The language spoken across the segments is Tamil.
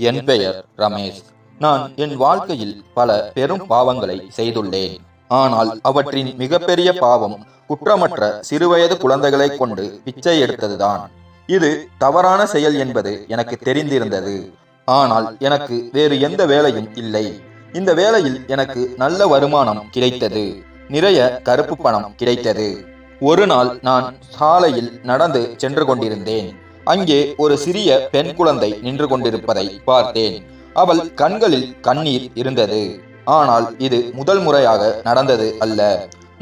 என் பெயர் ரமேஷ். நான் என் வாழ்க்கையில் பல பெரும் பாவங்களை செய்துள்ளேன். ஆனால் அவற்றின் மிகப்பெரிய பாவம் குற்றமற்ற சிறுவயது குழந்தைகளைக் கொண்டு பிச்சை எடுத்ததுதான். இது தவறான செயல் என்பது எனக்கு தெரிந்திருந்தது. ஆனால் எனக்கு வேறு எந்த வேலையும் இல்லை. இந்த வேலையில் எனக்கு நல்ல வருமானம் கிடைத்தது. நிறைய கருப்பு பணம் கிடைத்தது. ஒரு நாள் நான் சாலையில் நடந்து சென்று கொண்டிருந்தேன். அங்கே ஒரு சிறிய பெண் குழந்தை நின்று கொண்டிருப்பதை பார்த்தேன். அவள் கண்களில் கண்ணீர் இருந்தது. ஆனால் இது முதல் முறையாக நடந்தது அல்ல.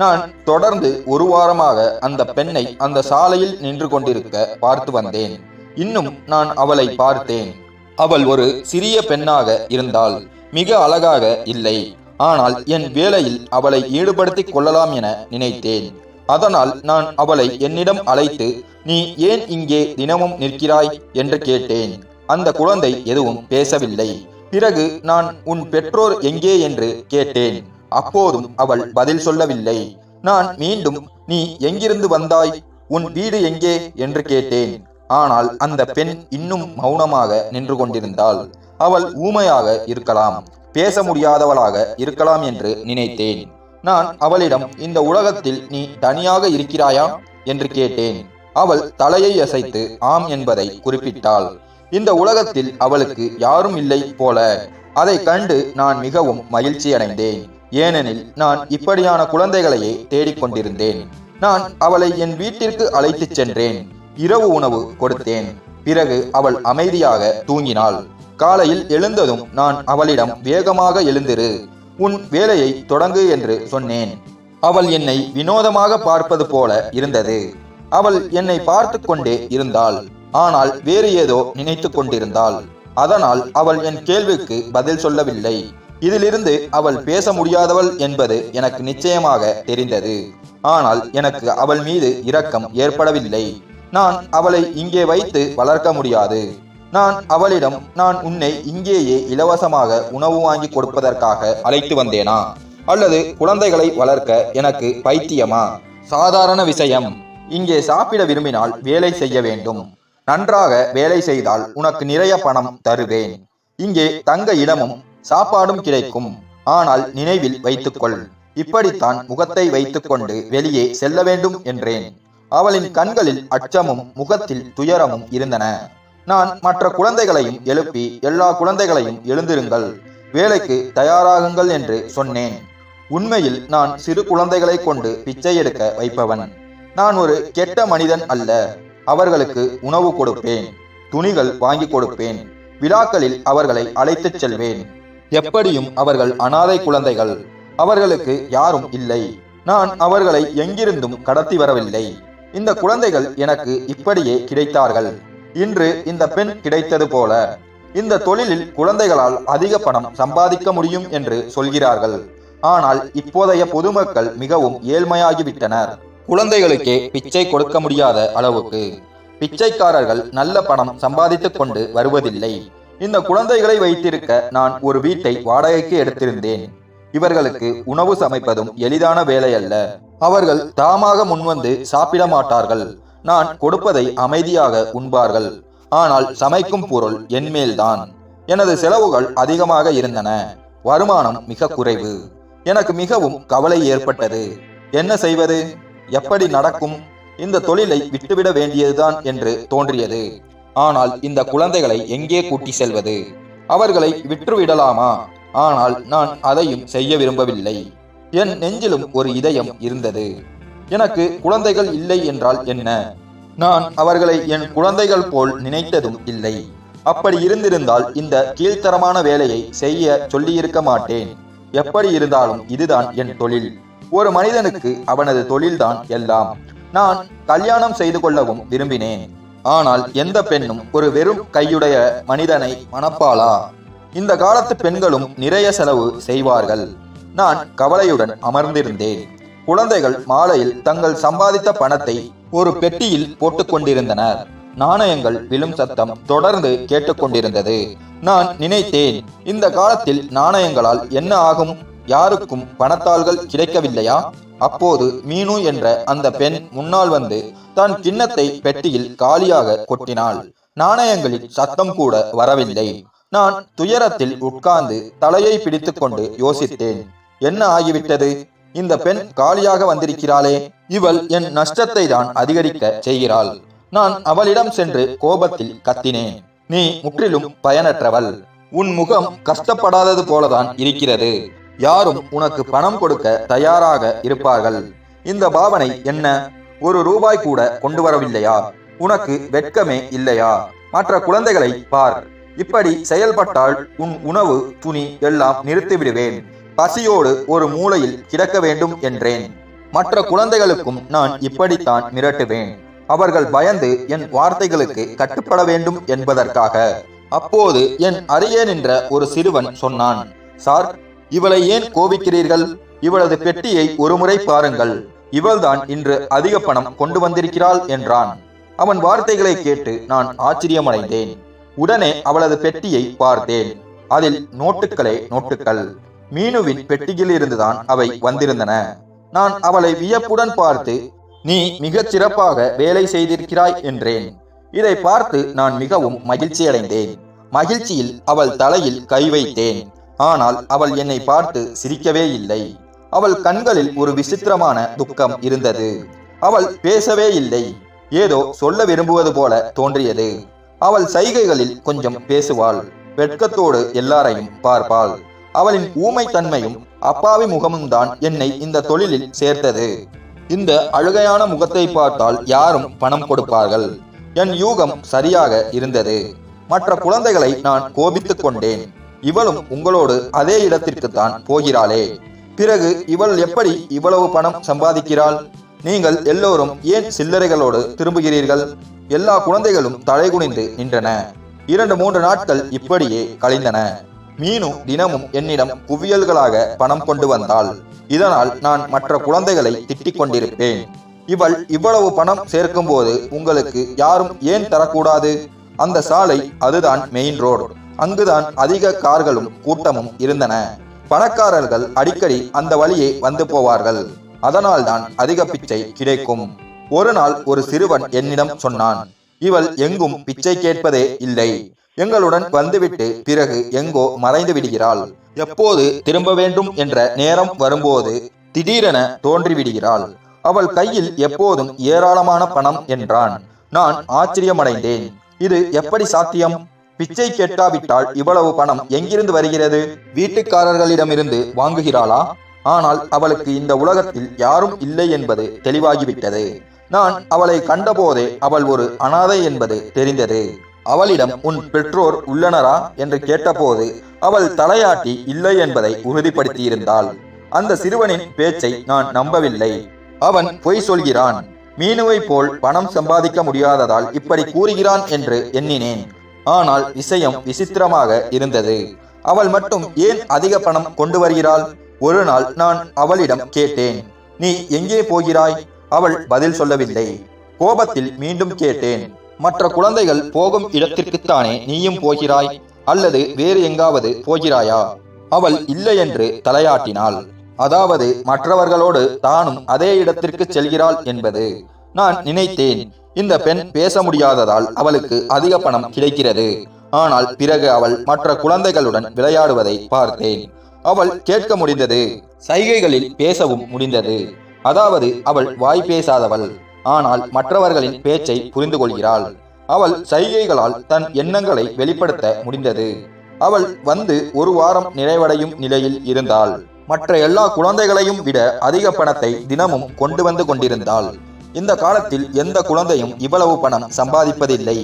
நான் தொடர்ந்து ஒரு வாரமாக அந்த பெண்ணை அந்த சாலையில் நின்று கொண்டிருக்க பார்த்து வந்தேன். இன்னும் நான் அவளை பார்த்தேன். அவள் ஒரு சிறிய பெண்ணாக இருந்தாள் மிக அழகாக இல்லை. ஆனால் என் வேலையில் அவளை ஈடுபடுத்திக் கொள்ளலாம் என நினைத்தேன். அதனால் நான் அவளை என்னிடம் அழைத்து நீ ஏன் இங்கே தினமும் நிற்கிறாய்? என்று கேட்டேன். அந்த குழந்தை எதுவும் பேசவில்லை. பிறகு நான் உன் பெற்றோர் எங்கே? என்று கேட்டேன். அப்போதும் அவள் பதில் சொல்லவில்லை. நான் மீண்டும் நீ எங்கிருந்து வந்தாய்? உன் வீடு எங்கே? என்று கேட்டேன். ஆனால் அந்த பெண் இன்னும் மௌனமாக நின்று கொண்டிருந்தாள். அவள் ஊமையாக இருக்கலாம் பேச முடியாதவளாக இருக்கலாம் என்று நினைத்தேன். நான் அவளிடம் இந்த உலகத்தில் நீ தனியாக இருக்கிறாயா? என்று கேட்டேன். அவள் தலையை அசைத்து ஆம் என்பதை குறிப்பிட்டாள். இந்த உலகத்தில் அவளுக்கு யாரும் இல்லை போல. அதை கண்டு நான் மிகவும் மகிழ்ச்சி அடைந்தேன். ஏனெனில் நான் இப்படியான குழந்தைகளையே தேடிக்கொண்டிருந்தேன் நான் அவளை என் வீட்டிற்கு அழைத்துச் சென்றேன். இரவு உணவு கொடுத்தேன். பிறகு அவள் அமைதியாக தூங்கினாள். காலையில் எழுந்ததும் நான் அவளிடம் வேகமாக எழுந்திரு. உன் வேலையை தொடங்கு என்று சொன்னேன். அவள் என்னை வினோதமாக பார்ப்பது போல இருந்தது. அவள் என்னை பார்த்து கொண்டே இருந்தாள். ஆனால் வேறு ஏதோ நினைத்து கொண்டிருந்தாள். அதனால் அவள் என் கேள்விக்கு பதில் சொல்லவில்லை. இதிலிருந்து அவள் பேச முடியாதவள் என்பது எனக்கு நிச்சயமாக தெரிந்தது. ஆனால் எனக்கு அவள் மீது இரக்கம் ஏற்படவில்லை. நான் அவளை இங்கே வைத்து வளர்க்க முடியாது. நான் அவளிடம் நான் உன்னை இங்கேயே இலவசமாக உணவு வாங்கி கொடுப்பதற்காக அழைத்து வந்தேனா? அல்லது குழந்தைகளை வளர்க்க எனக்கு பைத்தியமா? சாதாரண விஷயம். இங்கே சாப்பிட விரும்பினால் வேலை செய்ய வேண்டும். நன்றாக வேலை செய்தால் உனக்கு நிறைய பணம் தருவேன். இங்கே தங்க இடமும் சாப்பாடும் கிடைக்கும். ஆனால் நினைவில் வைத்துக்கொள். இப்படித்தான் முகத்தை வைத்துக்கொண்டு வெளியே செல்ல வேண்டும் என்றேன். அவளின் கண்களில் அச்சமும் முகத்தில் துயரமும் இருந்தன. நான் மற்ற குழந்தைகளையும் எழுப்பி எல்லா குழந்தைகளையும் எழுந்திருங்கள். வேலைக்கு தயாராகுங்கள் என்று சொன்னேன். உண்மையில் நான் சிறு குழந்தைகளை கொண்டு பிச்சை எடுக்க வைப்பவன். நான் ஒரு கெட்ட மனிதன் அல்ல. அவர்களுக்கு உணவு கொடுப்பேன். துணிகள் வாங்கி கொடுப்பேன். விழாக்களில் அவர்களை அழைத்துச் செல்வேன். எப்படியும் அவர்கள் அனாதை குழந்தைகள். அவர்களுக்கு யாரும் இல்லை. நான் அவர்களை எங்கிருந்தும் கடத்தி வரவில்லை. இந்த குழந்தைகள் எனக்கு இப்படியே கிடைத்தார்கள். இன்று இந்த பெண் கிடைத்தது போல. இந்த தொழிலில் குழந்தைகளால் அதிக பணம் சம்பாதிக்க முடியும் என்று சொல்கிறார்கள். ஆனால் இப்போதைய பொதுமக்கள் மிகவும் ஏழ்மையாகிவிட்டனர். குழந்தைகளுக்கே பிச்சை கொடுக்க முடியாத அளவுக்கு. பிச்சைக்காரர்கள் நல்ல பணம் சம்பாதித்துக் கொண்டு வருவதில்லை. இந்த குழந்தைகளை வைத்திருக்க நான் ஒரு வீட்டை வாடகைக்கு எடுத்திருந்தேன். இவர்களுக்கு உணவு சமைப்பதும் எளிதான வேலை அல்ல அவர்கள் தாமாக முன்வந்து சாப்பிட மாட்டார்கள். நான் கொடுப்பதை அமைதியாக உண்பார்கள். ஆனால் சமைக்கும் பொருள் என்மேல்தான் எனது செலவுகள் அதிகமாக இருந்தன. வருமானம் மிக குறைவு. எனக்கு மிகவும் கவலை ஏற்பட்டது. என்ன செய்வது? எப்படி நடக்கும்? இந்த தொழிலை விட்டுவிட வேண்டியதுதான் என்று தோன்றியது. ஆனால் இந்த குழந்தைகளை எங்கே கூட்டி செல்வது? அவர்களை விற்றுவிடலாமா? ஆனால் நான் அதையும் செய்ய விரும்பவில்லை. என் நெஞ்சிலும் ஒரு இதயம் இருந்தது. எனக்கு குழந்தைகள் இல்லை என்றால் என்ன? நான் அவர்களை என் குழந்தைகள் போல் நினைத்ததும் இல்லை. அப்படி இருந்திருந்தால் இந்த கீழ்த்தரமான வேலையை செய்ய சொல்லியிருக்க மாட்டேன். எப்படி இருந்தாலும் இதுதான் என் தொழில். ஒரு மனிதனுக்கு அவனது தொழில்தான் எல்லாம். நான் கல்யாணம் செய்து கொள்ளவும் விரும்பினேன். ஆனால் எந்த பெண்ணும் ஒரு வெறும் கையுடைய மனிதனை மணப்பாளா? இந்த காலத்து பெண்களும் நிறைய செலவு செய்வார்கள். நான் கவலையுடன் அமர்ந்திருந்தேன். குழந்தைகள் மாலையில் தங்கள் சம்பாதித்த பணத்தை ஒரு பெட்டியில் போட்டுக் கொண்டிருந்தனர் நாணயங்கள் விழும் சத்தம் தொடர்ந்து கேட்டுக்கொண்டிருந்தது. நான் நினைத்தேன் இந்த காலத்தில் நாணயங்களால் என்ன ஆகும்? யாருக்கும் பணத்தாள்கள் கிடைக்கவில்லையா? அப்போது மீனு என்ற அந்த பெண் முன்னால் வந்து தன் கிண்ணத்தை பெட்டியில் காலியாக கொட்டினாள். நாணயங்களில் சத்தம் கூட வரவில்லை. நான் துயரத்தில் உட்கார்ந்து தலையை பிடித்துக்கொண்டு யோசித்தேன். என்ன ஆகிவிட்டது? இந்த பெண் காலியாக வந்திருக்கிறாளே இவள் என் நஷ்டத்தை தான் அதிகரிக்க செய்கிறாள். நான் அவளிடம் சென்று கோபத்தில் கத்தினேன். நீ முற்றிலும் பயனற்றவள். உன் முகம் கஷ்டப்படாதது போலதான் இருக்கிறது. யாரும் உனக்கு பணம் கொடுக்க தயாராக இருப்பார்கள். இந்த பாவனை என்ன? ஒரு ரூபாய் கூட கொண்டு வரவில்லையா? உனக்கு வெட்கமே இல்லையா? மற்ற குழந்தைகளை பார். இப்படி செயல்பட்டால் உன் உணவு துணி எல்லாம் நிறுத்திவிடுவேன். பசியோடு ஒரு மூலையில் கிடக்க வேண்டும் என்றேன். மற்ற குழந்தைகளுக்கும் நான் இப்படித்தான் மிரட்டுவேன். அவர்கள் பயந்து என் வார்த்தைகளுக்கு கட்டுப்பட வேண்டும் என்பதற்காக. அப்போது என் அருகே நின்ற ஒரு சிறுவன் சொன்னான் சார் இவளை ஏன் கோபிக்கிறீர்கள்? இவளது பெட்டியை ஒருமுறை பாருங்கள். இவள்தான் இன்று அதிக பணம் கொண்டு வந்திருக்கிறாள் என்றான். அவன் வார்த்தைகளை கேட்டு நான் ஆச்சரியமடைந்தேன். உடனே அவளது பெட்டியை பார்த்தேன். அதில் நோட்டுகளே நோட்டுகள் மீனுவின் பெட்டியில் இருந்துதான் அவை வந்திருந்தன. நான் அவளை வியப்புடன் பார்த்து நீ மிகச் சிறப்பாக வேலை செய்திருக்கிறாய் என்றேன். இதை பார்த்து நான் மிகவும் மகிழ்ச்சியடைந்தேன். மகிழ்ச்சியில் அவள் தலையில் கை வைத்தேன். ஆனால் அவள் என்னை பார்த்து சிரிக்கவே இல்லை. அவள் கண்களில் ஒரு விசித்திரமான துக்கம் இருந்தது. அவள் பேசவே இல்லை. ஏதோ சொல்ல விரும்புவது போல தோன்றியது. அவள் சைகைகளில் கொஞ்சம் பேசுவாள். வெட்கத்தோடு எல்லாரையும் பார்ப்பாள். அவளின் ஊமை தன்மையும் அப்பாவி முகமும் தான் என்னை இந்த தொழிலில் சேர்த்தது. இந்த அழுகையான முகத்தை பார்த்தால் யாரும் பணம் கொடுப்பார்கள். என் யூகம் சரியாக இருந்தது. மற்ற குழந்தைகளை நான் கோபித்துக் கொண்டேன். இவளும் உங்களோடு அதே இடத்திற்கு தான் போகிறாளே. பிறகு இவள் எப்படி இவ்வளவு பணம் சம்பாதிக்கிறாள்? நீங்கள் எல்லோரும் ஏன் சில்லறைகளோடு திரும்புகிறீர்கள்? எல்லா குழந்தைகளும் தலைகுனிந்து நின்றன. இரண்டு மூன்று நாட்கள் இப்படியே கழிந்தன. மீனு தினமும் என்னிடம் குவியல்களாக பணம் கொண்டு வந்தாள். இதனால் நான் மற்ற குழந்தைகளை திட்டிக் கொண்டிருப்பேன். இவள் இவ்வளவு பணம் சேர்க்கும் போது உங்களுக்கு யாரும் ஏன் தரக்கூடாது? அந்த சாலை அதுதான் மெயின் ரோடு அங்குதான் அதிக கார்களும் கூட்டமும் இருந்தன. பணக்காரர்கள் அடிக்கடி அந்த வழியே வந்து போவார்கள். அதனால்தான் அதிக பிச்சை கிடைக்கும். ஒரு நாள் ஒரு சிறுவன் என்னிடம் சொன்னான் இவள் எங்கும் பிச்சை கேட்பதே இல்லை. எங்களுடன் வந்துவிட்டு பிறகு எங்கோ மறைந்து விடுகிறாள். எப்போது திரும்ப வேண்டும் என்ற நேரம் வரும்போது திடீரென தோன்றிவிடுகிறாள். அவள் கையில் எப்போதும் ஏராளமான பணம் என்றான். நான் ஆச்சரியமடைந்தேன். இது எப்படி சாத்தியம்? பிச்சை கேட்டாவிட்டால் இவ்வளவு பணம் எங்கிருந்து வருகிறது? வீட்டுக்காரர்களிடமிருந்து வாங்குகிறாளா? ஆனால் அவளுக்கு இந்த உலகத்தில் யாரும் இல்லை என்பது தெளிவாகிவிட்டது. நான் அவளை கண்டபோதே அவள் ஒரு அனாதை என்பது தெரிந்தது. அவளிடம் உன் பெற்றோர் உள்ளனரா? என்று கேட்டபோது அவள் தலையாட்டி இல்லை என்பதை உறுதிப்படுத்தியிருந்தாள். அந்த சிறுவனின் பேச்சை நான் நம்பவில்லை. அவன் பொய் சொல்கிறான். மீனுவை போல் பணம் சம்பாதிக்க முடியாததால் இப்படி கூறுகிறான் என்று எண்ணினேன். ஆனால் விஷயம் விசித்திரமாக இருந்தது. அவள் மட்டும் ஏன் அதிக பணம் கொண்டு வருகிறாள்? ஒரு நாள் நான் அவளிடம் கேட்டேன். நீ எங்கே போகிறாய்? அவள் பதில் சொல்லவில்லை. கோபத்தில் மீண்டும் கேட்டேன். மற்ற குழந்தைகள் போகும் இடத்திற்குத்தானே நீயும் போகிறாய்? அல்லது வேறு எங்காவது போகிறாயா? அவள் இல்லை என்று தலையாட்டினாள். அதாவது மற்றவர்களோடு தானும் அதே இடத்திற்கு செல்கிறாள் என்பது நான் நினைத்தேன். இந்த பெண் பேச முடியாததால் அவளுக்கு அதிக பணம் கிடைக்கிறது. ஆனால் பிறகு அவள் மற்ற குழந்தைகளுடன் விளையாடுவதை பார்த்தேன். அவள் கேட்க முடிந்தது சைகைகளில் பேசவும் முடிந்தது. அதாவது அவள் வாய் பேசாதவள். ஆனால் மற்றவர்களின் பேச்சை புரிந்து கொள்கிறாள் அவள் சைகைகளால் தன் எண்ணங்களை வெளிப்படுத்த முடிந்தது. அவள் வந்து ஒரு வாரம் நிறைவடையும் நிலையில் இருந்தாள். மற்ற எல்லா குழந்தைகளையும் விட அதிக பணத்தை தினமும் கொண்டு வந்து கொண்டிருந்தாள். இந்த காலத்தில் எந்த குழந்தையும் இவ்வளவு பணம் சம்பாதிப்பதில்லை.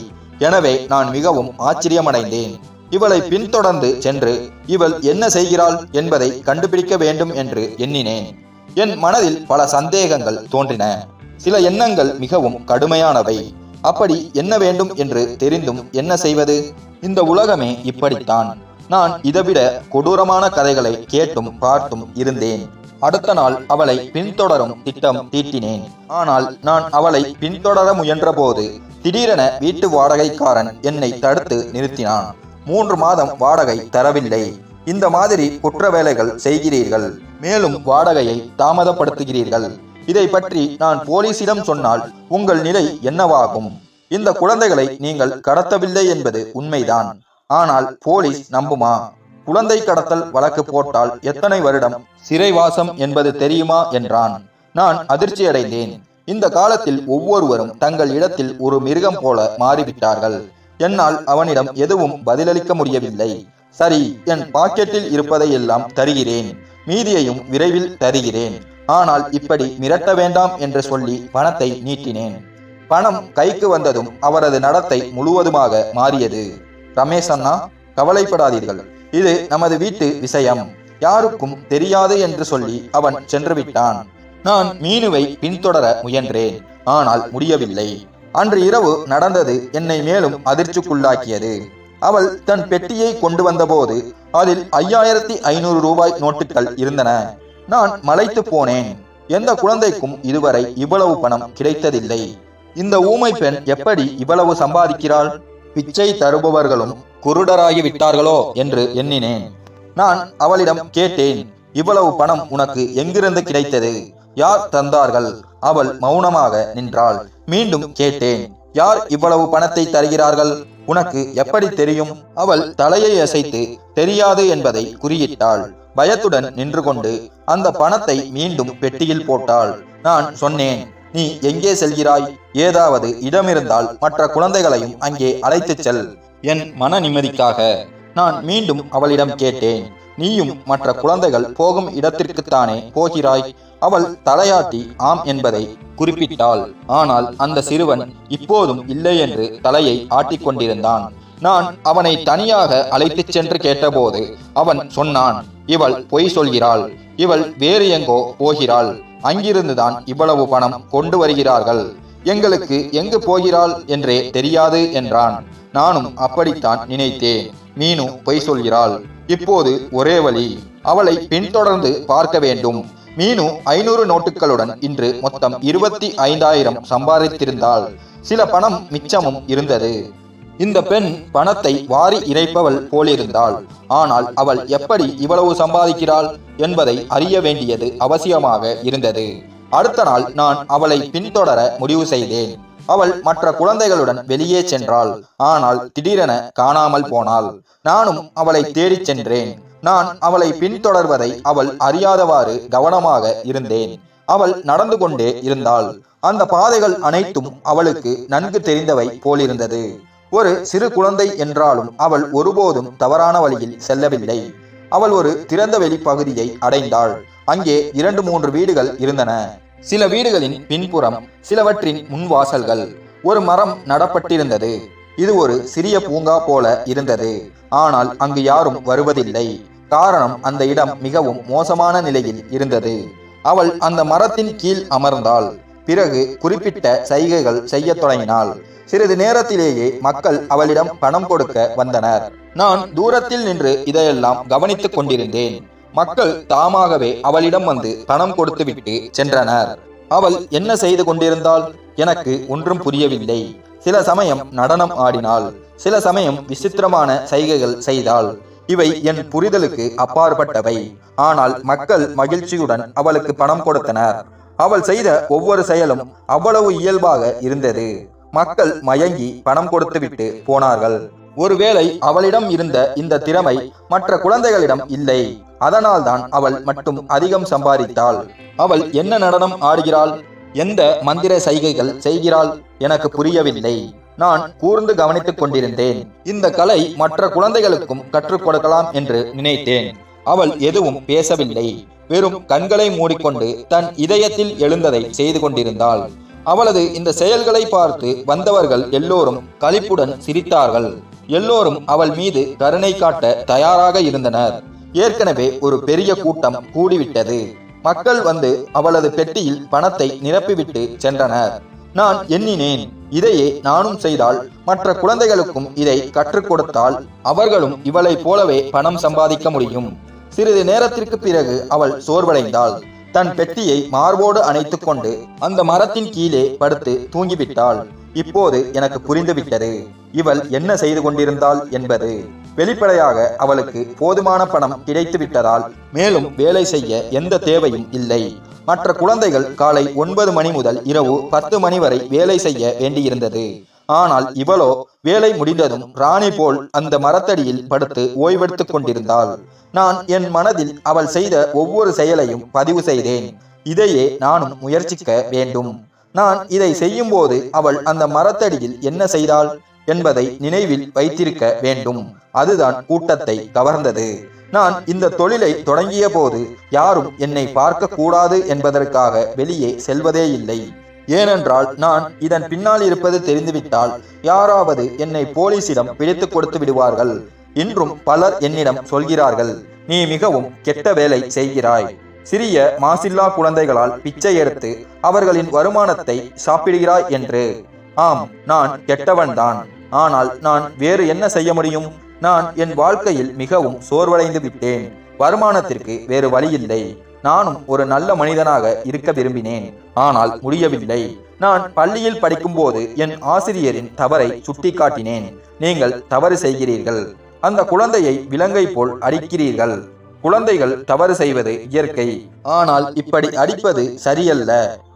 எனவே நான் மிகவும் ஆச்சரியமடைந்தேன். இவளை பின்தொடர்ந்து சென்று இவள் என்ன செய்கிறாள் என்பதை கண்டுபிடிக்க வேண்டும் என்று எண்ணினேன். என் மனதில் பல சந்தேகங்கள் தோன்றின. சில எண்ணங்கள் மிகவும் கடுமையானவை. அப்படி என்ன வேண்டும் என்று தெரிந்தும் என்ன செய்வது? இந்த உலகமே இப்படித்தான். நான் இதைவிட கொடூரமான கதைகளை கேட்டும் பார்த்தும் இருந்தேன். அடுத்த நாள் அவளை பின்தொடரும் திட்டம் தீட்டினேன். ஆனால் நான் அவளை பின்தொடர முயன்றபோது திடீரென வீட்டு வாடகைக்காரன் என்னை தடுத்து நிறுத்தினான். மூன்று மாதம் வாடகை தரவில்லை. இந்த மாதிரி குற்ற வேலைகள் செய்கிறீர்கள். மேலும் வாடகையை தாமதப்படுத்துகிறீர்கள். இதை பற்றி நான் போலீசிடம் சொன்னால் உங்கள் நிலை என்னவாகும்? இந்த குழந்தைகளை நீங்கள் கடத்தவில்லை என்பது உண்மைதான். ஆனால் போலீஸ் நம்புமா? குழந்தை கடத்தல் வழக்கு போட்டால் எத்தனை வருடம்? சிறைவாசம் என்பது தெரியுமா? என்றான். நான் அதிர்ச்சியடைந்தேன். இந்த காலத்தில் ஒவ்வொருவரும் தங்கள் இடத்தில் ஒரு மிருகம் போல மாறிவிட்டார்கள். என்னால் அவனிடம் எதுவும் பதிலளிக்க முடியவில்லை. சரி என் பாக்கெட்டில் இருப்பதை எல்லாம் தருகிறேன். மீதியையும் விரைவில் தருகிறேன். ஆனால் இப்படி மிரட்ட வேண்டாம் என்று சொல்லி பணத்தை நீட்டினேன். பணம் கைக்கு வந்ததும் அவரது நடத்தை முழுவதுமாக மாறியது. ரமேஷ் அண்ணா கவலைப்படாதீர்கள். இது நமது வீட்டு விஷயம். யாருக்கும் தெரியாது என்று சொல்லி அவன் சென்று விட்டான். நான் மீனுவை பின்தொடர முயன்றேன். ஆனால் முடியவில்லை. அன்று இரவு நடந்தது என்னை மேலும் அதிர்ச்சிக்குள்ளாக்கியது. அவள் தன் பெட்டியை கொண்டு வந்தபோது அதில் ஐயாயிரத்தி ஐநூறு ரூபாய் நோட்டுகள் இருந்தன. நான் மலைத்து போனேன். எந்த குழந்தைக்கும் இதுவரை இவ்வளவு பணம் கிடைத்ததில்லை. இந்த ஊமை பெண் எப்படி இவ்வளவு சம்பாதிக்கிறாள்? பிச்சை தருபவர்களும் குருடராகி விட்டார்களோ என்று எண்ணினேன். நான் அவளிடம் கேட்டேன் இவ்வளவு பணம் உனக்கு எங்கிருந்து கிடைத்தது? யார் தந்தார்கள்? அவள் மௌனமாக நின்றாள். மீண்டும் கேட்டேன் யார் இவ்வளவு பணத்தை தருகிறார்கள்? உனக்கு எப்படி தெரியும்? அவள் தலையை அசைத்து தெரியாது என்பதை குறியிட்டாள். பயத்துடன் நின்று கொண்டு அந்த பணத்தை மீண்டும் பெட்டியில் போட்டாள். நான் சொன்னேன் நீ எங்கே செல்கிறாய்? ஏதாவது இடமிருந்தால் மற்ற குழந்தைகளையும் அங்கே அழைத்துச் செல். என் மன நிம்மதிக்காக. நான் மீண்டும் அவளிடம் கேட்டேன் நீயும் மற்ற குழந்தைகள் போகும் இடத்திற்குத்தானே போகிறாய்? அவள் தலையாட்டி ஆம் என்பதை குறிப்பிட்டாள். ஆனால் அந்த சிறுவன் இப்போதும் இல்லை என்று தலையை ஆட்டிக்கொண்டிருந்தான். நான் அவனை தனியாக அழைத்துச் சென்று கேட்டபோது அவன் சொன்னான் இவள் பொய் சொல்கிறாள் இவள் வேறு எங்கோ போகிறாள் அங்கிருந்துதான் இவ்வளவு பணம் கொண்டு வருகிறார்கள் எங்களுக்கு எங்கு போகிறாள் என்றே தெரியாது என்றான். நானும் அப்படித்தான் நினைத்தேன் மீனு பொய் சொல்கிறாள் இப்போது ஒரே வழி அவளை பின்தொடர்ந்து பார்க்க வேண்டும் மீனு ஐநூறு நோட்டுகளுடன் இன்று மொத்தம் இருபத்தி ஐந்தாயிரம் சம்பாதித்திருந்தாள் சில பணம் மிச்சமும் இருந்தது இந்த பெண் பணத்தை வாரி இறைப்பவள் போலிருந்தாள். ஆனால் அவள் எப்படி இவ்வளவு சம்பாதிக்கிறாள் என்பதை அறிய வேண்டியது அவசியமாக இருந்தது. அடுத்த நாள் நான் அவளை பின்தொடர முடிவு செய்தேன். அவள் மற்ற குழந்தைகளுடன் வெளியே சென்றாள். ஆனால் திடீரென காணாமல் போனாள். நானும் அவளை தேடிச் சென்றேன். நான் அவளை பின்தொடர்வதை அவள் அறியாதவாறு கவனமாக இருந்தேன். அவள் நடந்து கொண்டே இருந்தாள். அந்த பாதைகள் அனைத்தும் அவளுக்கு நன்கு தெரிந்தவை போலிருந்தது. ஒரு சிறு குழந்தை என்றாலும் அவள் ஒருபோதும் தவறான வழியில் செல்லவில்லை. அவள் ஒரு திறந்த வெளி பகுதியை அடைந்தாள். அங்கே இரண்டு மூன்று வீடுகள் இருந்தன. சில வீடுகளின் பின்புறம் சிலவற்றின் முன்வாசல்கள். ஒரு மரம் நடப்பட்டிருந்தது. இது ஒரு சிறிய பூங்கா போல இருந்தது. ஆனால் அங்கு யாரும் வருவதில்லை. காரணம் அந்த இடம் மிகவும் மோசமான நிலையில் இருந்தது. அவள் அந்த மரத்தின் கீழ் அமர்ந்தாள். பிறகு குறிப்பிட்ட சைகைகள் செய்யத் தொடங்கினாள். சிறிது நேரத்திலேயே மக்கள் அவளிடம் பணம் கொடுக்க வந்தனர். நான் தூரத்தில் நின்று இதையெல்லாம் கவனித்துக் கொண்டிருந்தேன். மக்கள் தாமாகவே அவளிடம் வந்து பணம் கொடுத்துவிட்டு சென்றனர். அவள் என்ன செய்து கொண்டிருந்தாள்? எனக்கு ஒன்றும் புரியவில்லை. சில சமயம் நடனம் ஆடினாள். சில சமயம் விசித்திரமான சைகைகள் செய்தாள். இவை என் புரிதலுக்கு அப்பாற்பட்டவை. ஆனால் மக்கள் மகிழ்ச்சியுடன் அவளுக்கு பணம் கொடுத்தனர். அவள் செய்த ஒவ்வொரு செயலும் அவ்வளவு இயல்பாக இருந்தது. மக்கள் மயங்கி பணம் கொடுத்துவிட்டு போனார்கள். ஒருவேளை அவளிடம் இருந்த இந்த திறமை மற்ற குழந்தைகளிடம் இல்லை. அதனால்தான் அவள் மட்டும் அதிகம் சம்பாதித்தாள். அவள் என்ன நடனம் ஆடுகிறாள்? எந்த மந்திர சைகைகள் செய்கிறாள்? எனக்கு புரியவில்லை. நான் கூர்ந்து கவனித்துக் கொண்டிருந்தேன். இந்த கலை மற்ற குழந்தைகளுக்கும் கற்றுக் கொடுக்கலாம் என்று நினைத்தேன். அவள் எதுவும் பேசவில்லை. வெறும் கண்களை மூடிக்கொண்டு தன் இதயத்தில் எழுந்ததை செய்து கொண்டிருந்தாள். அவளது இந்த செயல்களை பார்த்து வந்தவர்கள் எல்லோரும் களிப்புடன் சிரித்தார்கள். எல்லோரும் அவள் மீது கருணை காட்ட தயாராக இருந்தனர். ஏற்கனவே ஒரு பெரிய கூட்டம் கூடிவிட்டது. மக்கள் வந்து அவளது பெட்டியில் பணத்தை நிரப்பிவிட்டு சென்றனர். நான் எண்ணினேன். இதையே நானும் செய்தால் மற்ற குழந்தைகளுக்கும் இதை கற்றுக் கொடுத்தால் அவர்களும் இவளைப் போலவே பணம் சம்பாதிக்க முடியும். சிறிது நேரத்திற்கு பிறகு அவள் சோர்வடைந்தாள். தன் பெட்டியை மார்போடு அணைத்துக் கொண்டு அந்த மரத்தின் கீழே படுத்து தூங்கிவிட்டாள். இப்போது எனக்கு புரிந்துவிட்டது. இவள் என்ன செய்து கொண்டிருந்தாள் என்பது. வெளிப்படையாக அவளுக்கு போதுமான பணம் கிடைத்து விட்டதால் மேலும் வேலை செய்ய எந்த தேவையும் இல்லை. மற்ற குழந்தைகள் காலை ஒன்பது மணி முதல் இரவு பத்து மணி வரை வேலை செய்ய வேண்டியிருந்தது. ஆனால் இவளோ வேலை முடிந்ததும் ராணி போல் அந்த மரத்தடியில் படுத்து ஓய்வெடுத்துக் கொண்டிருந்தாள். நான் என் மனதில் அவள் செய்த ஒவ்வொரு செயலையும் பதிவு செய்தேன். இதையே நானும் முயற்சிக்க வேண்டும். நான் இதை செய்யும்போது அவள் அந்த மரத்தடியில் என்ன செய்தாள் என்பதை நினைவில் வைத்திருக்க வேண்டும். அதுதான் கூட்டத்தை கவர்ந்தது. நான் இந்த தொழிலை தொடங்கிய போது யாரும் என்னை பார்க்க கூடாது என்பதற்காக வெளியே செல்வதே இல்லை ஏனென்றால் நான் இதன் பின்னால் இருப்பது தெரிந்துவிட்டால் யாராவது என்னை போலீசிடம் பிடித்து கொடுத்து விடுவார்கள். இன்றும் பலர் என்னிடம் சொல்கிறார்கள் நீ மிகவும் கெட்ட வேலை செய்கிறாய். சிறிய மாசில்லா குழந்தைகளால் பிச்சை எடுத்து அவர்களின் வருமானத்தை சாப்பிடுகிறாய் என்று. ஆம் நான் கெட்டவன்தான். ஆனால் நான் வேறு என்ன செய்ய முடியும்? நான் என் வாழ்க்கையில் மிகவும் சோர்வடைந்து விட்டேன். வருமானத்திற்கு வேறு வழியில்லை. நானும் ஒரு நல்ல மனிதனாக இருக்க விரும்பினேன். ஆனால் முடியவில்லை. நான் பள்ளியில் படிக்கும்போது என் ஆசிரியரின் தவறை சுட்டிக்காட்டினேன். நீங்கள் தவறு செய்கிறீர்கள். அந்த குழந்தையை விலங்கை போல் அடிக்கிறீர்கள். குழந்தைகள் தவறு செய்வது இயற்கை. ஆனால் இப்படி அடிப்பது சரியல்ல.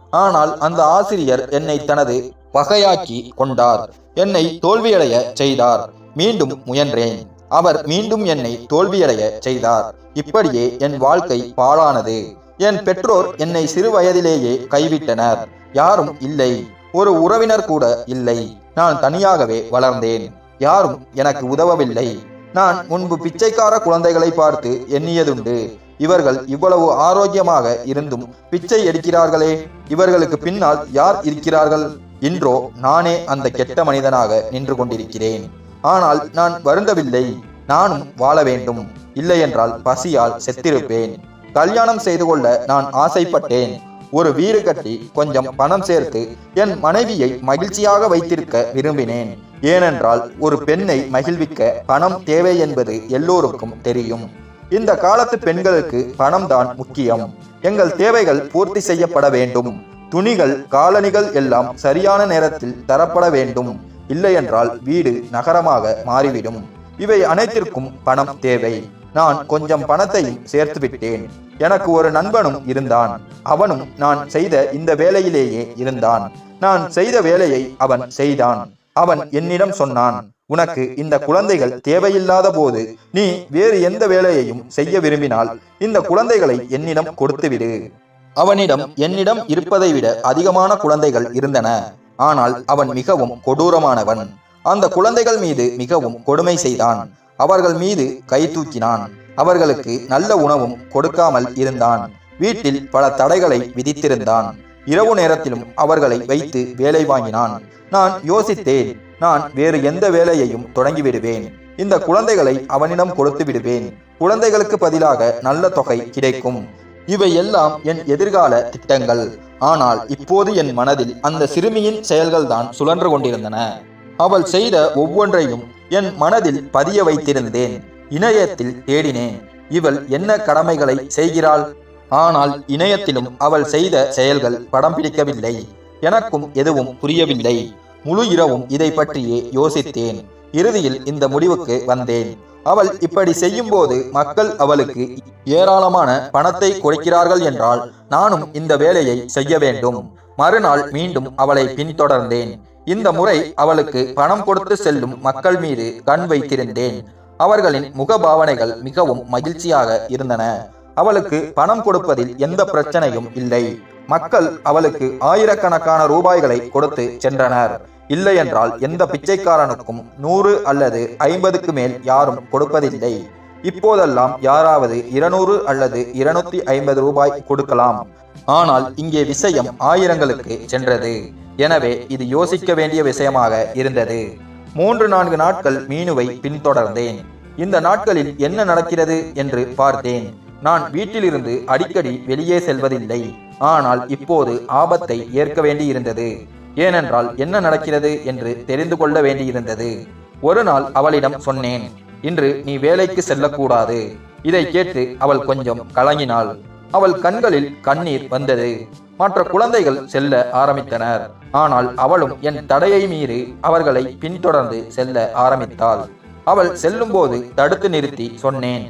ஆனால் அந்த ஆசிரியர் என்னை தனது பகையாக்கி கொண்டார். என்னை தோல்வியடைய செய்தார். மீண்டும் முயன்றேன். அவர் மீண்டும் என்னை தோல்வியடைய செய்தார். இப்படியே என் வாழ்க்கை பாழானது. என் பெற்றோர் என்னை சிறு வயதிலேயே கைவிட்டனர். யாரும் இல்லை. ஒரு உறவினர் கூட இல்லை. நான் தனியாகவே வளர்ந்தேன். யாரும் எனக்கு உதவவில்லை. நான் முன்பு பிச்சைக்கார குழந்தைகளை பார்த்து எண்ணியதுண்டு. இவர்கள் இவ்வளவு ஆரோக்கியமாக இருந்தும் பிச்சை எடுக்கிறார்களே. இவர்களுக்கு பின்னால் யார் இருக்கிறார்கள்? இன்றோ நானே அந்த கெட்ட மனிதனாக நின்று கொண்டிருக்கிறேன். ஆனால் நான் வருந்தவில்லை. நானும் வாழ வேண்டும். இல்லையென்றால் பசியால் செத்திருப்பேன். கல்யாணம் செய்து கொள்ள நான் ஆசைப்பட்டேன். ஒரு வீடு கட்டி கொஞ்சம் பணம் சேர்த்து என் மனைவியை மகிழ்ச்சியாக வைத்திருக்க விரும்பினேன். ஏனென்றால் ஒரு பெண்ணை மகிழ்விக்க பணம் தேவை என்பது எல்லோருக்கும் தெரியும். இந்த காலத்து பெண்களுக்கு பணம் தான் முக்கியம். எங்கள் தேவைகள் பூர்த்தி செய்யப்பட வேண்டும். துணிகள் காலணிகள் எல்லாம் சரியான நேரத்தில் தரப்பட வேண்டும். இல்லையென்றால் வீடு நகரமாக மாறிவிடும். இவை அனைத்திற்கும் பணம் தேவை. நான் கொஞ்சம் பணத்தையும் சேர்த்து விட்டேன். எனக்கு ஒரு நண்பனும் இருந்தான். அவனும் நான் செய்த இந்த வேலையிலேயே இருந்தான். நான் செய்த வேலையை அவன் செய்தான். அவன் என்னிடம் சொன்னான் உனக்கு இந்த குழந்தைகள் தேவையில்லாத போது நீ வேறு எந்த வேலையையும் செய்ய விரும்பினால் இந்த குழந்தைகளை என்னிடம் கொடுத்துவிடு. அவனிடம் என்னிடம் இருப்பதை விட அதிகமான குழந்தைகள் இருந்தன. ஆனால் அவன் மிகவும் கொடூரமானவன். அந்த குழந்தைகள் மீது மிகவும் கொடுமை செய்தான். அவர்கள் மீது கை தூக்கினான். அவர்களுக்கு நல்ல உணவும் கொடுக்காமல் இருந்தான். வீட்டில் பல தடைகளை விதித்திருந்தான். இரவு நேரத்திலும் அவர்களை வைத்து வேலை வாங்கினான். நான் யோசித்தேன். நான் வேறு எந்த வேலையையும் தொடங்கிவிடுவேன். இந்த குழந்தைகளை அவனிடம் கொடுத்து விடுவேன் குழந்தைகளுக்கு பதிலாக நல்ல தொகை கிடைக்கும். இவை எல்லாம் என் எதிர்கால திட்டங்கள். ஆனால் இப்போது என் மனதில் அந்த சிறுமியின் செயல்கள்தான் சுழன்று கொண்டிருந்தன. அவள் செய்த ஒவ்வொன்றையும் என் மனதில் பதிய வைத்திருந்தேன். இணையத்தில் தேடினேன். இவள் என்ன கடமைகளை செய்கிறாள்? ஆனால் இணையத்திலும் அவள் செய்த செயல்கள் படம் பிடிக்கவில்லை. எனக்கும் எதுவும் புரியவில்லை. முழு இரவும் இதை பற்றியே யோசித்தேன். இறுதியில் இந்த முடிவுக்கு வந்தேன். அவள் இப்படி செய்யும்போது மக்கள் அவளுக்கு ஏராளமான பணத்தை கொடுக்கிறார்கள் என்றால் நானும் இந்த வேலையை செய்ய வேண்டும். மறுநாள் மீண்டும் அவளை பின்தொடர்ந்தேன். இந்த முறை அவளுக்கு பணம் கொடுத்து செல்லும் மக்கள் மீது கண் வைத்திருந்தேன். அவர்களின் முகபாவனைகள் மிகவும் மகிழ்ச்சியாக இருந்தன. அவளுக்கு பணம் கொடுப்பதில் எந்த பிரச்சனையும் இல்லை. மக்கள் அவளுக்கு ஆயிரக்கணக்கான ரூபாய்களை கொடுத்து சென்றனர். இல்லையென்றால் எந்த பிச்சைக்காரனுக்கும் நூறு அல்லது ஐம்பதுக்கு மேல் யாரும் கொடுப்பதில்லை. இப்போதெல்லாம் யாராவது இருநூறு அல்லது இருநூத்தி ஐம்பது ரூபாய் கொடுக்கலாம். ஆனால் இங்கே விஷயம் ஆயிரங்களுக்கு சென்றது. எனவே இது யோசிக்க வேண்டிய விஷயமாக இருந்தது. மூன்று நான்கு நாட்கள் மீனுவை பின்தொடர்ந்தேன். இந்த நாட்களில் என்ன நடக்கிறது என்று பார்த்தேன். நான் வீட்டிலிருந்து அடிக்கடி வெளியே செல்வதில்லை. ஆனால் இப்போது ஆபத்தை ஏற்க வேண்டியிருந்தது. ஏனென்றால் என்ன நடக்கிறது என்று தெரிந்து கொள்ள வேண்டியிருந்தது. ஒரு நாள் அவளிடம் சொன்னேன் இன்று நீ வேலைக்கு செல்லக்கூடாது. இதை கேட்டு அவள் கொஞ்சம் கலங்கினாள். அவள் கண்களில் கண்ணீர் வந்தது. மற்ற குழந்தைகள் செல்ல ஆரம்பித்தனர். ஆனால் அவளும் என் தடையை மீறி அவர்களை பின்தொடர்ந்து செல்ல ஆரம்பித்தாள். அவள் செல்லும்போது தடுத்து நிறுத்தி சொன்னேன்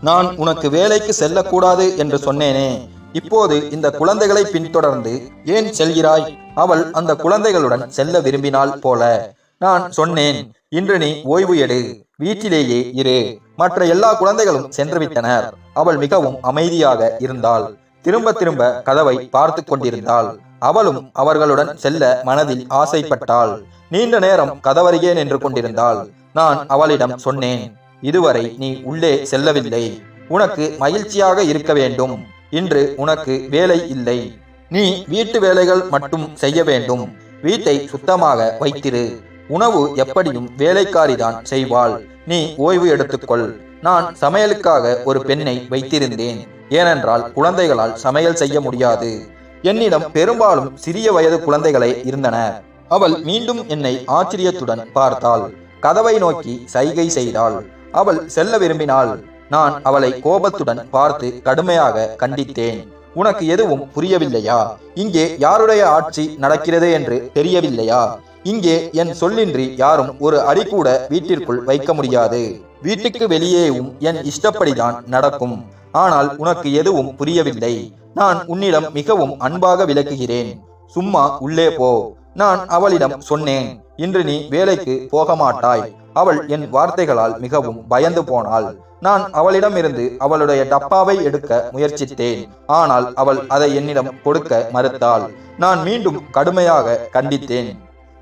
நான் உனக்கு வேலைக்கு செல்லக்கூடாது என்று சொன்னேனே. இப்போது இந்த குழந்தைகளை பின்தொடர்ந்து ஏன் செல்கிறாய்? அவள் அந்த குழந்தைகளுடன் செல்ல விரும்பினாள் போல. நான் சொன்னேன் இன்று நீ ஓய்வு எடு வீட்டிலேயே இரு. மற்ற எல்லா குழந்தைகளும் சென்றுவிட்டனர். அவள் மிகவும் அமைதியாக இருந்தாள். திரும்ப திரும்ப கதவை பார்த்து கொண்டிருந்தாள். அவளும் அவர்களுடன் செல்ல மனதில் ஆசைப்பட்டாள். நீண்ட நேரம் கதவருகே நின்று கொண்டிருந்தாள். நான் அவளிடம் சொன்னேன் இதுவரை நீ உள்ளே செல்லவில்லை. உனக்கு மகிழ்ச்சியாக இருக்க வேண்டும். இன்று உனக்கு வேலை இல்லை. நீ வீட்டு வேலைகள் மட்டும் செய்ய வேண்டும். வீட்டை சுத்தமாக வைத்திரு. உணவு எப்படியும் வேலைக்காரிதான் செய்வாள். நீ ஓய்வு எடுத்துக்கொள். நான் சமையலுக்காக ஒரு பெண்ணை வைத்திருந்தேன். ஏனென்றால் குழந்தைகளால் சமையல் செய்ய முடியாது. என்னிடம் பெரும்பாலும் சிறிய வயது குழந்தைகளே இருந்தன. அவள் மீண்டும் என்னை ஆச்சரியத்துடன் பார்த்தாள். கதவை நோக்கி சைகை செய்தாள். அவள் செல்ல விரும்பினாள். நான் அவளை கோபத்துடன் பார்த்து கடுமையாக கண்டித்தேன். உனக்கு எதுவும் புரியவில்லையா? இங்கே யாருடைய ஆட்சி நடக்கிறது என்று தெரியவில்லையா? இங்கே என் சொல்லின்றி யாரும் ஒரு அடி கூட வீட்டிற்குள் வைக்க முடியாது. வீட்டுக்கு வெளியேவும் என் இஷ்டப்படிதான் நடக்கும். ஆனால் உனக்கு எதுவும் புரியவில்லை. நான் உன்னிடம் மிகவும் அன்பாக விளக்குகிறேன். சும்மா உள்ளே போ. நான் அவளிடம் சொன்னேன். இன்று நீ வேலைக்கு போக மாட்டாய் அவள் என் வார்த்தைகளால் மிகவும் பயந்து போனாள். நான் அவளிடமிருந்து அவளுடைய டப்பாவை எடுக்க முயற்சித்தேன். ஆனால் அவள் அதை என்னிடம் கொடுக்க மறுத்தாள். நான் மீண்டும் கடுமையாக கண்டித்தேன்.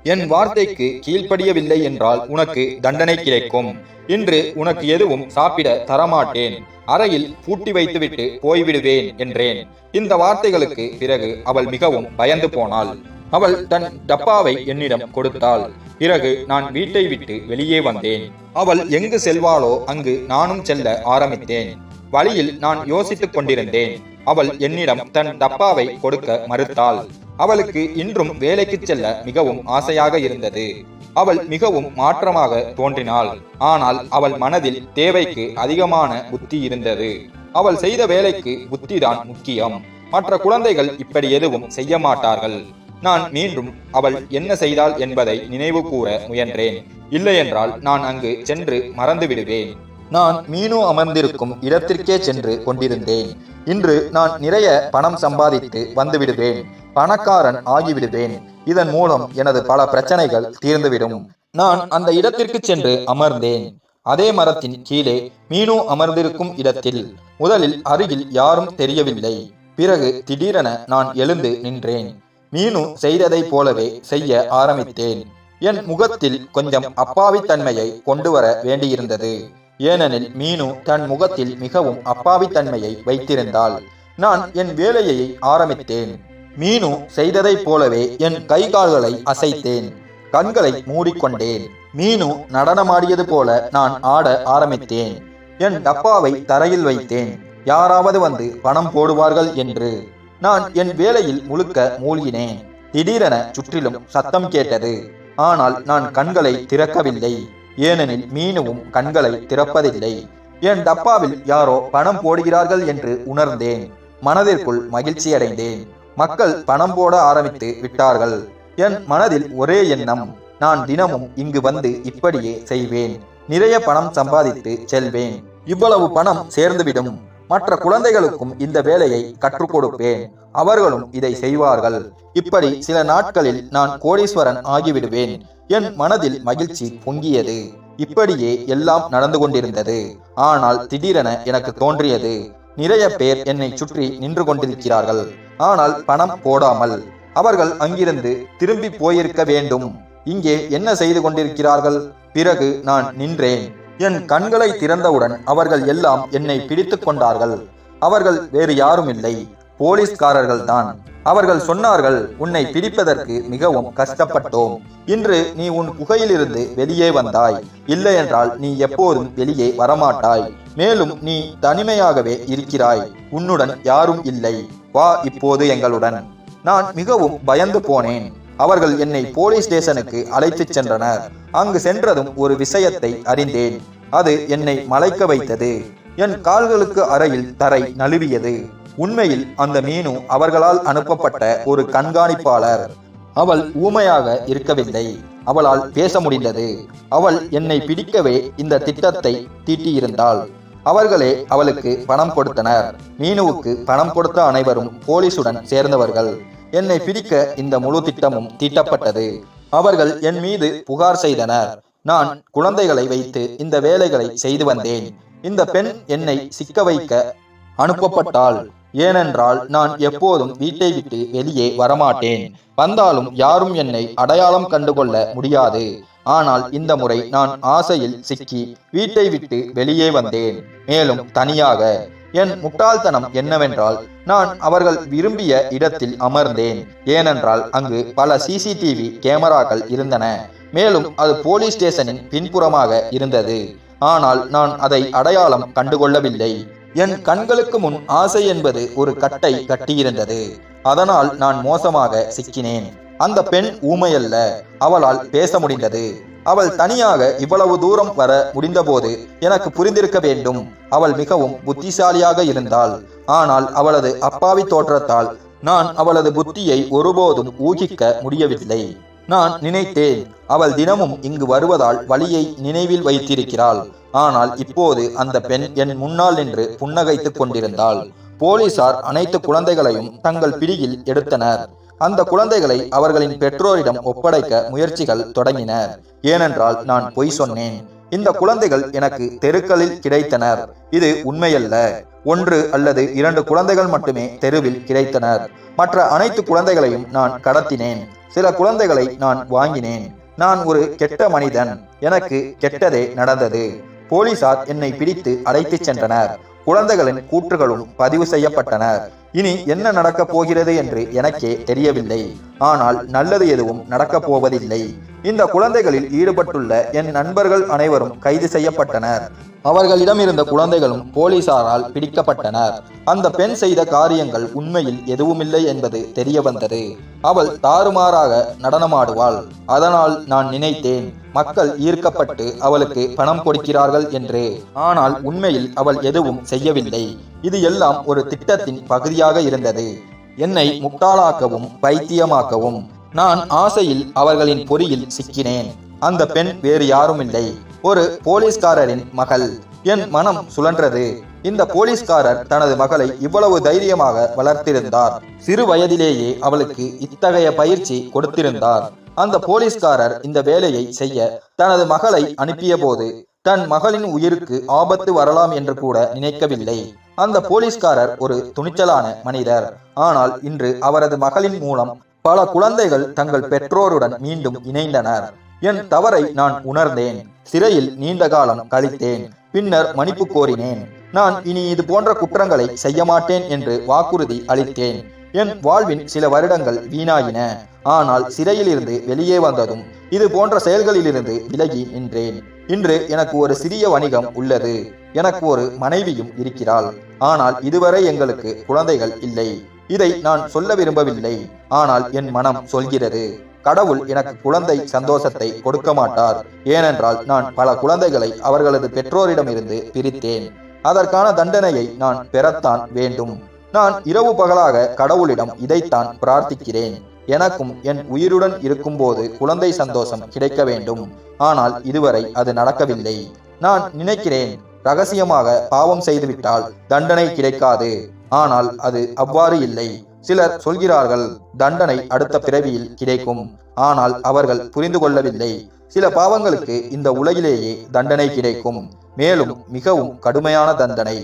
என் வார்த்தைக்கு கீழ்ப்படியவில்லை என்றால் உனக்கு தண்டனை கிடைக்கும். இன்று உனக்கு எதுவும் சாப்பிட தரமாட்டேன். அறையில் பூட்டி வைத்துவிட்டு போய்விடுவேன் என்றேன். இந்த வார்த்தைகளுக்கு பிறகு அவள் மிகவும் பயந்து போனாள். அவள் தன் டப்பாவை என்னிடம் கொடுத்தாள். பிறகு நான் வீட்டை விட்டு வெளியே வந்தேன். அவள் எங்கு செல்வாளோ அங்கு நானும் செல்ல ஆரம்பித்தேன். வழியில் நான் யோசித்துக் கொண்டிருந்தேன். அவள் என்னிடம் தன் டப்பாவை கொடுக்க மறுத்தாள். அவளுக்கு இன்றும் வேலைக்கு செல்ல மிகவும் ஆசையாக இருந்தது. அவள் மிகவும் மாற்றமாக தோன்றினாள். ஆனால் அவள் மனதில் தேவைக்கு அதிகமான புத்தி இருந்தது. அவள் செய்த வேலைக்கு புத்திதான் முக்கியம். மற்ற குழந்தைகள் இப்படி எதுவும் செய்ய மாட்டார்கள். நான் மீண்டும் அவள் என்ன செய்தாள் என்பதை நினைவு கூற முயன்றேன். இல்லையென்றால் நான் அங்கு சென்று மறந்து விடுவேன் நான் மீனு அமர்ந்திருக்கும் இடத்திற்கே சென்று கொண்டிருந்தேன். இன்று நான் நிறைய பணம் சம்பாதித்து வந்துவிடுவேன். பணக்காரன் ஆகிவிடுவேன். இதன் மூலம் எனது பல பிரச்சனைகள் தீர்ந்துவிடும். நான் அந்த இடத்திற்கு சென்று அமர்ந்தேன். அதே மரத்தின் கீழே மீனு அமர்ந்திருக்கும் இடத்தில் முதலில் அருகில் யாரும் தெரியவில்லை. பிறகு திடீரென நான் எழுந்து நின்றேன். மீனு செய்ததைப் போலவே செய்ய ஆரம்பித்தேன். என் முகத்தில் கொஞ்சம் அப்பாவித்தன்மையை கொண்டு வர வேண்டியிருந்தது. ஏனெனில் மீனு தன் முகத்தில் மிகவும் அப்பாவித்தன்மையை வைத்திருந்தாள். நான் என் வேலையை ஆரம்பித்தேன். மீனு செய்ததைப் போலவே என் கை கால்களை அசைத்தேன். கண்களை மூடிக்கொண்டேன். மீனு நடனமாடியது போல நான் ஆட ஆரம்பித்தேன். என் டப்பாவை தரையில் வைத்தேன். யாராவது வந்து பணம் போடுவார்கள் என்று. நான் என் வேலையில் முழுக்க மூழ்கினேன். திடீரென சுற்றிலும் சத்தம் கேட்டது. ஆனால் நான் கண்களை திறக்கவில்லை. ஏனெனில் மீனுவும் கண்களை திறப்பதில்லை. என் டப்பாவில் யாரோ பணம் போடுகிறார்கள் என்று உணர்ந்தேன். மனதிற்குள் மகிழ்ச்சியடைந்தேன் மக்கள் பணம் போட ஆரம்பித்து விட்டார்கள். என் மனதில் ஒரே எண்ணம் நான் தினமும் இங்கு வந்து இப்படியே செய்வேன். நிறைய பணம் சம்பாதித்து செல்வேன். இவ்வளவு பணம் சேர்ந்துவிடும். மற்ற குழந்தைகளுக்கும் இந்த வேலையை கற்றுக் கொடுப்பேன். அவர்களும் இதை செய்வார்கள். இப்படி சில நாட்களில் நான் கோடீஸ்வரன் ஆகிவிடுவேன். என் மனதில் மகிழ்ச்சி பொங்கியது. இப்படியே எல்லாம் நடந்து கொண்டிருந்தது. ஆனால் திடீரென எனக்கு தோன்றியது. நிறைய பேர் என்னை சுற்றி நின்று கொண்டிருக்கிறார்கள். ஆனால் பணம் போடாமல். அவர்கள் அங்கிருந்து திரும்பி போயிருக்க வேண்டும். இங்கே என்ன செய்து கொண்டிருக்கிறார்கள்? பிறகு நான் நின்றேன். என் கண்களை திறந்தவுடன் அவர்கள் எல்லாம் என்னை பிடித்துக் கொண்டார்கள். அவர்கள் வேறு யாரும் இல்லை. போலீஸ்காரர்கள் தான் அவர்கள் சொன்னார்கள் உன்னை பிடிப்பதற்கு மிகவும் கஷ்டப்பட்டோம். இன்று நீ உன் குகையிலிருந்து வெளியே வந்தாய். இல்லை என்றால் நீ எப்போதும் வெளியே வரமாட்டாய். மேலும் நீ தனிமையாகவே இருக்கிறாய். உன்னுடன் யாரும் இல்லை. வா இப்போது எங்களுடன். நான் மிகவும் பயந்து போனேன். அவர்கள் என்னை போலீஸ் ஸ்டேஷனுக்கு அழைத்துச் சென்றனர். அங்கு சென்றதும் ஒரு விஷயத்தை அறிந்தேன். அது என்னை மலைக்க வைத்தது. என் கால்களுக்கு அறையில் தரை நழுவியது. உண்மையில் அந்த மீனு அவர்களால் அனுப்பப்பட்ட ஒரு கண்காணிப்பாளர். அவள் ஊமையாக இருக்கவில்லை. அவளால் பேச முடிந்தது. அவள் என்னை பிடிக்கவே இந்த திட்டத்தை தீட்டியிருந்தாள். அவர்களே அவளுக்கு பணம் கொடுத்தனர். மீனுவுக்கு பணம் கொடுத்த அனைவரும் போலீசுடன் சேர்ந்தவர்கள். என்னை பிரிக்க இந்த முழு திட்டமும் தீட்டப்பட்டது. அவர்கள் என் மீது புகார் செய்தனர். நான் குழந்தைகளை வைத்து இந்த வேலைகளை செய்து வந்தேன். இந்த பெண் என்னை சிக்க வைக்க அனுப்பப்பட்டாள். ஏனென்றால் நான் எப்போதும் வீட்டை விட்டு வெளியே வரமாட்டேன். வந்தாலும் யாரும் என்னை அடையாளம் கண்டுகொள்ள முடியாது. ஆனால் இந்த முறை நான் ஆசையில் சிக்கி வீட்டை விட்டு வெளியே வந்தேன். மேலும் தனியாக என் முட்டாள்தனம் என்னவென்றால் நான் அவர்கள் விரும்பிய இடத்தில் அமர்ந்தேன். ஏனென்றால் அங்கு பல சிசிடிவி கேமராக்கள் இருந்தன. மேலும் அது போலீஸ் ஸ்டேஷனின் பின்புறமாக இருந்தது. ஆனால் நான் அதை அடையாளம் கண்டுகொள்ளவில்லை. என் கண்களுக்கு முன் ஆசை என்பது ஒரு கட்டை கட்டியிருந்தது. அதனால் நான் மோசமாக சிக்கினேன். அந்த பெண் ஊமையல்ல. அவளால் பேச முடிந்தது. அவள் தனியாக இவ்வளவு தூரம் வர முடிந்தபோது எனக்கு புரிந்திருக்க வேண்டும். அவள் மிகவும் புத்திசாலியாக இருந்தாள். ஆனால் அவளது அப்பாவி தோற்றத்தால் நான் அவளது புத்தியை ஒருபோதும் ஊகிக்க முடியவில்லை. நான் நினைத்தேன் அவள் தினமும் இங்கு வருவதால் வழியை நினைவில் வைத்திருக்கிறாள். ஆனால் இப்போது அந்த பெண் என் முன்னால் நின்று புன்னகைத்துக் கொண்டிருந்தாள். போலீசார் அனைத்து குழந்தைகளையும் தங்கள் பிடியில் எடுத்தனர். அந்த குழந்தைகளை அவர்களின் பெற்றோரிடம் ஒப்படைக்க முயற்சிகள் தொடங்கின. ஏனென்றால் நான் பொய் சொன்னேன். இந்த குழந்தைகள் எனக்கு தெருக்களில் கிடைத்தனர். இது உண்மையல்ல. ஒன்று அல்லது இரண்டு குழந்தைகள் மட்டுமே தெருவில் கிடைத்தனர். மற்ற அனைத்து குழந்தைகளையும் நான் கடத்தினேன். சில குழந்தைகளை நான் வாங்கினேன். நான் ஒரு கெட்ட மனிதன். எனக்கு கெட்டதே நடந்தது. போலீசார் என்னை பிடித்து அழைத்துச் சென்றனர். குழந்தைகளின் கூற்றுகளும் பதிவு செய்யப்பட்டனர் இனி என்ன நடக்கப் போகிறது என்று எனக்கே தெரியவில்லை. ஆனால் நல்லது எதுவும் நடக்கப் போவதில்லை. இந்த குழந்தைகளில் ஈடுபட்டுள்ள என் நண்பர்கள் அனைவரும் கைது செய்யப்பட்டனர். அவர்களிடமிருந்த குழந்தைகளும் போலீசாரால் பிடிக்கப்பட்டனர். அந்த பெண் செய்த காரியங்கள் உண்மையில் எதுவுமில்லை என்பது தெரிய வந்தது அவள் தாறுமாறாக நடனமாடுவாள். அதனால் நான் நினைத்தேன். மக்கள் ஈர்க்கப்பட்டு அவளுக்கு பணம் கொடுக்கிறார்கள் என்று. ஆனால் உண்மையில் அவள் எதுவும் செய்யவில்லை. இது எல்லாம் ஒரு திட்டத்தின் பகுதியாக இருந்தது. என்னை முட்டாளாக்கவும் பைத்தியமாக்கவும் நான் ஆசையில் அவர்களின் பொறியில் சிக்கினேன். அந்த பெண் வேறு யாரும் இல்லை ஒரு போலீஸ்காரரின் மகள். என் மனம் சுழன்றது. இந்த போலீஸ்காரர் தனது மகளை இவ்வளவு தைரியமாக வளர்த்திருந்தார். சிறு வயதிலேயே அவளுக்கு இத்தகைய பயிற்சி கொடுத்திருந்தார். அந்த போலீஸ்காரர் இந்த வேலையை செய்ய தனது மகளை அனுப்பிய போது தன் மகளின் உயிருக்கு ஆபத்து வரலாம் என்று கூட நினைக்கவில்லை. அந்த போலீஸ்காரர் ஒரு துணிச்சலான மனிதர். ஆனால் இன்று அவரது மகளின் மூலம் பல குழந்தைகள் தங்கள் பெற்றோருடன் மீண்டும் இணைந்தனர். என் தவறை நான் உணர்ந்தேன். சிறையில் நீண்ட காலம் கழித்தேன். பின்னர் மன்னிப்பு கோரினேன். நான் இனி இது போன்ற குற்றங்களை செய்ய மாட்டேன் என்று வாக்குறுதி அளித்தேன். என் வாழ்வின் சில வருடங்கள் வீணாயின. ஆனால் சிறையிலிருந்து வெளியே வந்ததும் இது போன்ற செயல்களிலிருந்து விலகி நின்றேன். இன்று எனக்கு ஒரு சிறிய வணிகம் உள்ளது. எனக்கு ஒரு மனைவியும் இருக்கிறாள். ஆனால் இதுவரை எங்களுக்கு குழந்தைகள் இல்லை. இதை நான் சொல்ல விரும்பவில்லை. ஆனால் என் மனம் சொல்கிறது. கடவுள் எனக்கு குழந்தை சந்தோஷத்தை கொடுக்க மாட்டார். ஏனென்றால் நான் பல குழந்தைகளை அவர்களது பெற்றோரிடமிருந்து பிரித்தேன். அதற்கான தண்டனையை நான் பெறத்தான் வேண்டும். நான் இரவு பகலாக கடவுளிடம் இதைத்தான் பிரார்த்திக்கிறேன். எனக்கும் என் உயிருடன் இருக்கும்போது குழந்தை சந்தோஷம் கிடைக்க வேண்டும். ஆனால் இதுவரை அது நடக்கவில்லை. நான் நினைக்கிறேன் ரகசியமாக பாவம் செய்துவிட்டால் தண்டனை கிடைக்காது. ஆனால் அது அவ்வாறு இல்லை. சிலர் சொல்கிறார்கள் தண்டனை அடுத்த பிறவியில் கிடைக்கும். ஆனால் அவர்கள் புரிந்து கொள்ளவில்லை. சில பாவங்களுக்கு இந்த உலகிலேயே தண்டனை கிடைக்கும். மேலும் மிகவும் கடுமையான தண்டனை.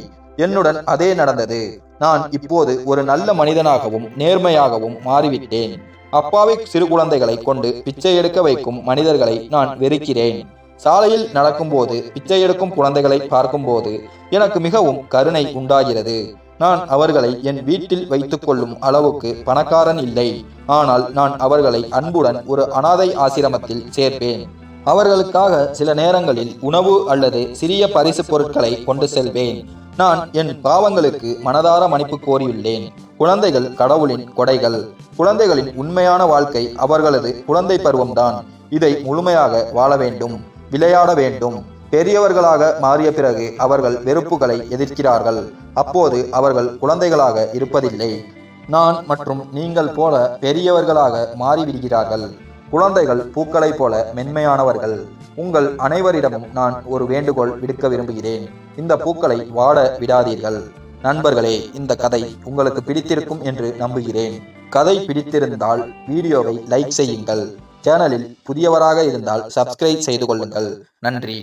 என்னுடன் அதே நடந்தது. நான் இப்போது ஒரு நல்ல மனிதனாகவும் நேர்மையாகவும் மாறிவிட்டேன். அப்பாவி சிறு குழந்தைகளை கொண்டு பிச்சை எடுக்க வைக்கும் மனிதர்களை நான் வெறுக்கிறேன். சாலையில் நடக்கும்போது பிச்சை எடுக்கும் குழந்தைகளை பார்க்கும்போது எனக்கு மிகவும் கருணை உண்டாகிறது. நான் அவர்களை என் வீட்டில் வைத்துக் கொள்ளும் அளவுக்கு பணக்காரன் இல்லை. ஆனால் நான் அவர்களை அன்புடன் ஒரு அனாதை ஆசிரமத்தில் சேர்ப்பேன். அவர்களுக்காக சில நேரங்களில் உணவு அல்லது சிறிய பரிசு பொருட்களை கொண்டு செல்வேன். நான் என் பாவங்களுக்கு மனதார மன்னிப்பு கோரியுள்ளேன். குழந்தைகள் கடவுளின் கொடைகள். குழந்தைகளின் உண்மையான வாழ்க்கை அவர்களது குழந்தை பருவம்தான். இதை முழுமையாக வாழ வேண்டும் விளையாட வேண்டும். பெரியவர்களாக மாறிய பிறகு அவர்கள் வெறுப்புகளை எதிர்க்கிறார்கள். அப்போது அவர்கள் குழந்தைகளாக இருப்பதில்லை. நான் மற்றும் நீங்கள் போல பெரியவர்களாக மாறிவிடுகிறார்கள். குழந்தைகள் பூக்களைப் போல மென்மையானவர்கள். உங்கள் அனைவரிடமும் நான் ஒரு வேண்டுகோள் விடுக்க விரும்புகிறேன். இந்த பூக்களை வாட விடாதீர்கள். நண்பர்களே இந்த கதை உங்களுக்கு பிடித்திருக்கும் என்று நம்புகிறேன். கதை பிடித்திருந்தால் வீடியோவை லைக் செய்யுங்கள். சேனலில் புதியவராக இருந்தால் சப்ஸ்கிரைப் செய்து கொள்ளுங்கள். நன்றி.